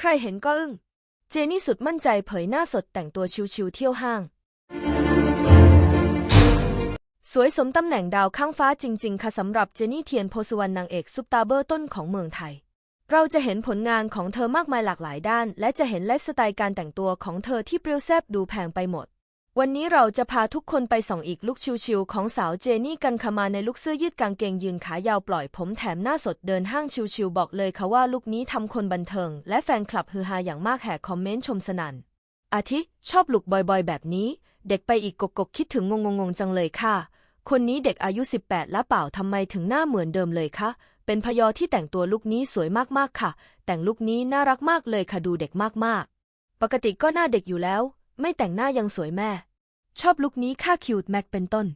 ใครเห็นก็อึ้ง เจนี่สุดมั่นใจเผยหน้าสดแต่งตัวชิวๆเที่ยวห้าง สวยสมตำแหน่งดาวข้างฟ้าจริง ๆ ค่ะสำหรับเจนี่เทียนโพสุวรรณนางเอกซุปตาเบอร์ต้นของเมืองไทย เราจะเห็นผลงานของเธอมากมายหลากหลายด้าน และจะเห็นไลฟ์สไตล์การแต่งตัวของเธอที่เปรี้ยวแซบดูแพงไปหมด วันนี้เราจะพาทุกคนไปส่องอีกลุคชิวๆของสาวเจนี่กันค่ะมาในลุคเสื้อยืดกางเกงยีนขายาวปล่อยผมแถมหน้าสดเดินห้างชิวๆบอกเลยค่ะว่าลุคนี้ทำคนบันเทิง และแฟนคลับฮือฮาอย่างมากแห่คอมเมนต์ชมสนั่น อาทิ ชอบลุกบ่อยๆ แบบนี้ เด็กไปอีกกกกคิดถึงงงงๆจังเลยค่ะ คนนี้เด็กอายุ 18 แล้วเปล่าทำไมถึงหน้าเหมือนเดิมเลยคะเป็นพยอที่แต่งตัวลุคนี้สวยมากๆค่ะ แต่งลุคนี้น่ารักมากเลยค่ะดูเด็กมากๆ ปกติก็หน้าเด็กอยู่แล้ว ไม่แต่งหน้ายังสวยแม่ ชอบลุคนี้ค่าคิวแม็กเป็นต้น